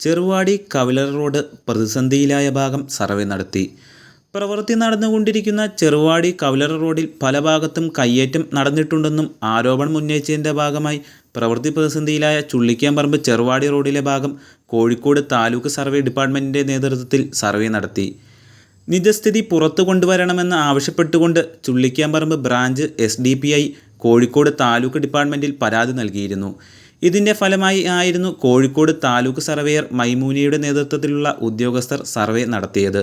Cheruvadi കവിലർ road പ്രതിസന്ധിയിലായ ഭാഗം survey നടത്തി. പ്രവൃത്തി നടന്നുകൊണ്ടിരിക്കുന്ന ചെറുവാടി കവിലർ റോഡിൽ പല ഭാഗത്തും കയ്യേറ്റം നടന്നിട്ടുണ്ടെന്നും ആരോപണം ഉന്നയിച്ചതിന്റെ ഭാഗമായി പ്രവൃത്തി പ്രതിസന്ധിയിലായ ചുള്ളിക്കാമ്പറമ്പ് ചെറുവാടി റോഡിലെ ഭാഗം കോഴിക്കോട് താലൂക്ക് സർവേ ഡിപ്പാർട്ട്മെന്റിന്റെ നേതൃത്വത്തിൽ സർവേ നടത്തി. നിജസ്ഥിതി പുറത്തു കൊണ്ടുവരണമെന്ന് ആവശ്യപ്പെട്ടുകൊണ്ട് ചുള്ളിക്കാമ്പറമ്പ് ബ്രാഞ്ച് എസ് കോഴിക്കോട് താലൂക്ക് ഡിപ്പാർട്ട്മെന്റിൽ പരാതി നൽകിയിരുന്നു. ഇതിന്റെ ഫലമായി ആയിരുന്നു കോഴിക്കോട് താലൂക്ക് സർവേയർ മൈമൂനിയുടെ നേതൃത്വത്തിലുള്ള ഉദ്യോഗസ്ഥർ സർവേ നടത്തിയത്.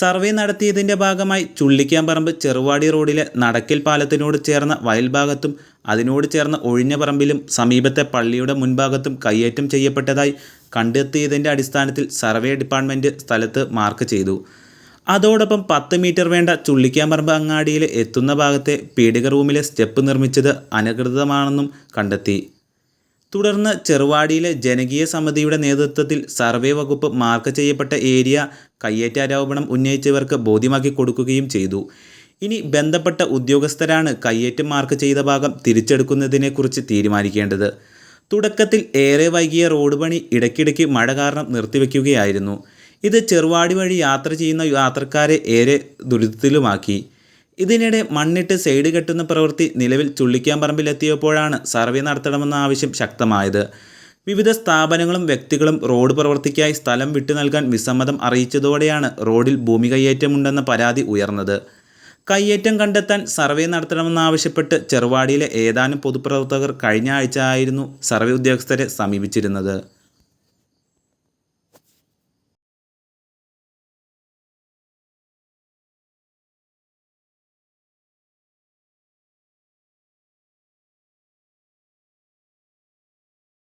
സർവേ നടത്തിയതിന്റെ ഭാഗമായി ചുള്ളിക്കാമ്പറമ്പ് ചെറുവാടി റോഡിലെ നടക്കൽ പാലത്തിനോട് ചേർന്ന വയൽ ഭാഗത്തും അതിനോട് ചേർന്ന ഒഴിഞ്ഞ പറമ്പിലും സമീപത്തെ പള്ളിയുടെ മുൻഭാഗത്തും കയ്യേറ്റം ചെയ്യപ്പെട്ടതായി കണ്ടെത്തിയതിന്റെ അടിസ്ഥാനത്തിൽ സർവേ ഡിപ്പാർട്ട്മെന്റ് സ്ഥലത്ത് മാർക്ക് ചെയ്തു. അതോടൊപ്പം പത്ത് മീറ്റർ വേണ്ട ചുള്ളിക്കാമ്പറമ്പ് അങ്ങാടിയിൽ എത്തുന്ന ഭാഗത്തെ പീഡിക റൂമിലെ സ്റ്റെപ്പ് നിർമ്മിച്ചത് അനധികൃതമാണെന്നും കണ്ടെത്തി. തുടർന്ന് ചെറുവാടിയിലെ ജനകീയ സമിതിയുടെ നേതൃത്വത്തിൽ സർവേ വകുപ്പ് മാർക്ക് ചെയ്യപ്പെട്ട ഏരിയ കയ്യേറ്റാരോപണം ഉന്നയിച്ചവർക്ക് ബോധ്യമാക്കി കൊടുക്കുകയും ചെയ്തു. ഇനി ബന്ധപ്പെട്ട ഉദ്യോഗസ്ഥരാണ് കയ്യേറ്റം മാർക്ക് ചെയ്ത ഭാഗം തിരിച്ചെടുക്കുന്നതിനെക്കുറിച്ച് തീരുമാനിക്കേണ്ടത്. തുടക്കത്തിൽ ഏറെ വൈകിയ റോഡ് പണി ഇടയ്ക്കിടയ്ക്ക് മഴ കാരണം നിർത്തിവെക്കുകയായിരുന്നു. ഇത് ചെറുവാടി വഴി യാത്ര ചെയ്യുന്ന യാത്രക്കാരെ ഏറെ ദുരിതത്തിലുമാക്കി. ഇതിനിടെ മണ്ണിട്ട് സൈഡ് കെട്ടുന്ന പ്രവൃത്തി നിലവിൽ ചുള്ളിക്കാമ്പറമ്പിലെത്തിയപ്പോഴാണ് സർവേ നടത്തണമെന്ന ആവശ്യം ശക്തമായത്. വിവിധ സ്ഥാപനങ്ങളും വ്യക്തികളും റോഡ് പ്രവൃത്തിക്കായി സ്ഥലം വിട്ടു നൽകാൻ വിസമ്മതം അറിയിച്ചതോടെയാണ് റോഡിൽ ഭൂമി കയ്യേറ്റമുണ്ടെന്ന പരാതി ഉയർന്നത്. കയ്യേറ്റം കണ്ടെത്താൻ സർവേ നടത്തണമെന്നാവശ്യപ്പെട്ട് ചെറുവാടിയിലെ ഏതാനും പൊതുപ്രവർത്തകർ കഴിഞ്ഞ ആഴ്ച ആയിരുന്നു സർവേ ഉദ്യോഗസ്ഥരെ സമീപിച്ചിരുന്നത്.